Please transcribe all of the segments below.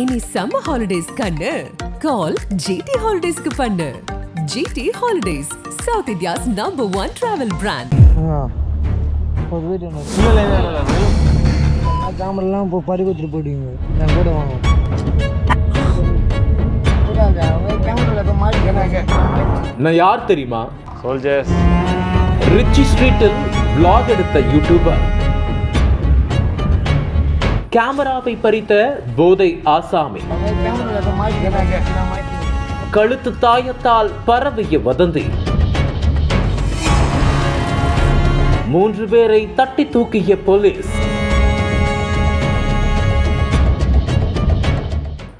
இனி summer holidays கண்ணு. கால் GT ஹாலிடேஸ்க்கு பண்ணு. GT Holidays South India's number one travel brand கேமரெல்லாம் இப்போ பறி கொடுத்துட்டு போயிடுவீங்க. என் கூட வாங்க கேமராவில் இப்போ மாட்டி நான் யார் தெரியுமா? சோல்ஜர்ஸ் ரிச்சி ஸ்ட்ரீட்டில் vlog எடுத்த யூடியூபர் கேமராவை பறித்த போதை ஆசாமி. கழுத்து தாயத்தால் பரவிய வதந்தி. மூன்று பேரை தட்டி தூக்கிய போலீஸ்.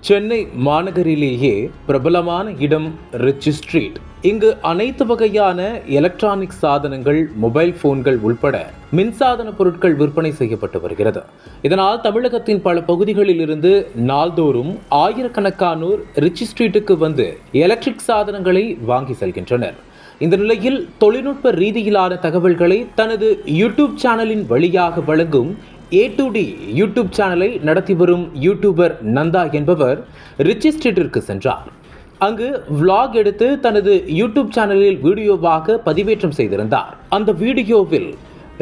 சென்னை மாநகரிலேயே பிரபலமான இடம் ரிச் ஸ்ட்ரீட். இங்கு அனைத்து வகையான எலக்ட்ரானிக் சாதனங்கள் மொபைல் போன்கள் உள்பட மின்சாதன பொருட்கள் விற்பனை செய்யப்பட்டு வருகிறது. இதனால் தமிழகத்தின் பல பகுதிகளில் இருந்து நாள்தோறும் ஆயிரக்கணக்கானோர் ரிச்சி ஸ்ட்ரீட்டுக்கு வந்து எலக்ட்ரிக் சாதனங்களை வாங்கி செல்கின்றனர். இந்த நிலையில் தொழில்நுட்ப ரீதியிலான தகவல்களை தனது யூடியூப் சேனலின் வழியாக வழங்கும் ஏ டு டி யூடியூப் சேனலை நடத்தி வரும் யூடியூபர் நந்தா என்பவர் ரிச்சி ஸ்ட்ரீட்டிற்கு சென்றார். அங்கு விளாக் எடுத்து தனது யூடியூப் சேனலில் வீடியோவாக பதிவேற்றம் செய்திருந்தார். அந்த வீடியோவில்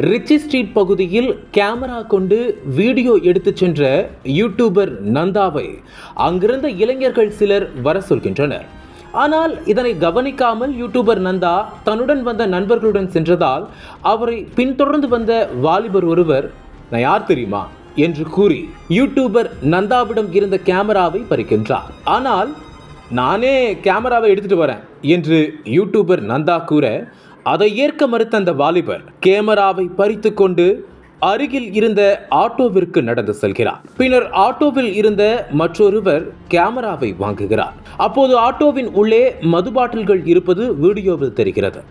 ரிச்சி ஸ்ட்ரீட் பகுதியில் கேமரா கொண்டு வீடியோ எடுத்துச் சென்ற யூடியூபர் நந்தாவை அங்கிருந்த இளைஞர்கள் சிலர் வர சொல்கின்றனர். ஆனால் இதனை கவனிக்காமல் யூடியூபர் நந்தா தன்னுடன் வந்த நண்பர்களுடன் சென்றதால் அவரை பின்தொடர்ந்து வந்த வாலிபர் ஒருவர் நான் யார் தெரியுமா? என்று கூறி யூடியூபர் நந்தாவிடம் இருந்த கேமராவை பறிக்கின்றார். ஆனால் நானே கேமராவை எடுத்துட்டு வரேன் என்று யூடியூபர் நந்தா கூற அதை ஏற்க மறுத்த அந்த வாலிபர் கேமராவை பறித்து கொண்டு அருகில் இருந்த ஆட்டோவிற்கு நடந்து செல்கிறார். பின்னர் ஆட்டோவில் இருந்த மற்றொருவர் கேமராவை வாங்குகிறார். அப்போது ஆட்டோவின் உள்ளே மது பாட்டில்கள் இருப்பது வீடியோவில் தெரிகிறது.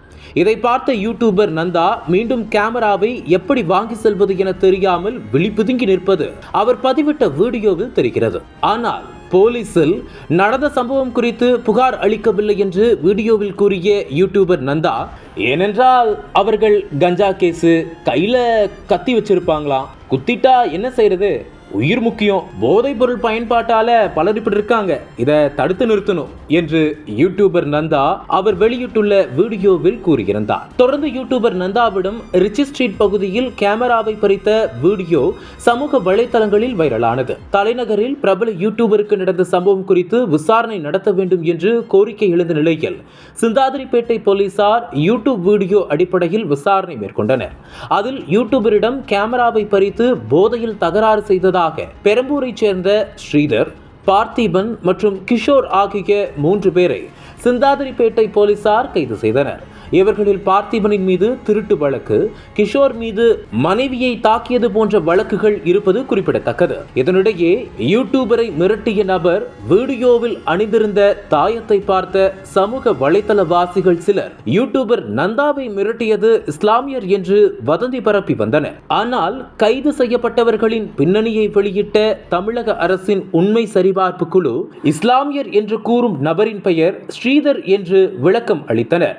இதை பார்த்த யூடியூபர் நந்தா மீண்டும் கேமராவை எப்படி வாங்கி செல்வது என தெரியாமல் விழிப்புதுங்கி நிற்பது. அவர் பதிவிட்ட வீடியோவில் தெரிகிறது. ஆனால் போலீசில் நடந்த சம்பவம் குறித்து புகார் அளிக்கவில்லை என்று வீடியோவில் கூறிய யூடியூபர் நந்தா ஏனென்றால் அவர்கள் கஞ்சா கேஸு கையில கத்தி வச்சிருப்பாங்களாம். குத்திட்டா என்ன செய்யறது உயிர் முக்கியம். போதைப் பொருள் பயன்பாட்டால பலர் இப்படி இருக்காங்க. இதை தடுத்து நிறுத்தணும் என்று யூடியூபர் நந்தா அவர் வெளியிட்டுள்ள வீடியோவில் கூறியிருந்தார். தொடர்ந்து யூடியூபர் நந்தாவிடம் ரிச்சி ஸ்ட்ரீட் பகுதியில் கேமராவை பறித்த வீடியோ சமூக வலைத்தளங்களில் வைரலானது. தலைநகரில் பிரபல யூடியூபருக்கு நடந்த சம்பவம் குறித்து விசாரணை நடத்த வேண்டும் என்று கோரிக்கை எழுந்த நிலையில் சிந்தாதிரிப்பேட்டை போலீசார் யூடியூப் வீடியோ அடிப்படையில் விசாரணை மேற்கொண்டனர். அதில் யூடியூபரிடம் கேமராவை பறித்து போதையில் தகராறு செய்ததாக பெரம்பூரைச் சேர்ந்த ஸ்ரீதர் பார்த்திபன் மற்றும் கிஷோர் ஆகிய மூன்று பேரை சிந்தாதிரிப்பேட்டை போலீசார் கைது செய்தனர். இவர்களில் பார்த்திபனின் மீது திருட்டு வழக்கு கிஷோர் மீது மனைவியை தாக்கியது போன்ற வழக்குகள் இருப்பது குறிப்பிடத்தக்கது. இதனிடையே யூடியூபரை மிரட்டிய நபர் வீடியோவில் அணிந்திருந்த தாயத்தை பார்த்த சமூக வலைத்தள வாசிகள் சிலர் யூடியூபர் நந்தாவை மிரட்டியது இஸ்லாமியர் என்று வதந்தி பரப்பி வந்தனர். ஆனால் கைது செய்யப்பட்டவர்களின் பின்னணியை வெளியிட்ட தமிழக அரசின் உண்மை சரிபார்ப்பு குழு இஸ்லாமியர் என்று கூறும் நபரின் பெயர் ஸ்ரீதர் என்று விளக்கம் அளித்தனர்.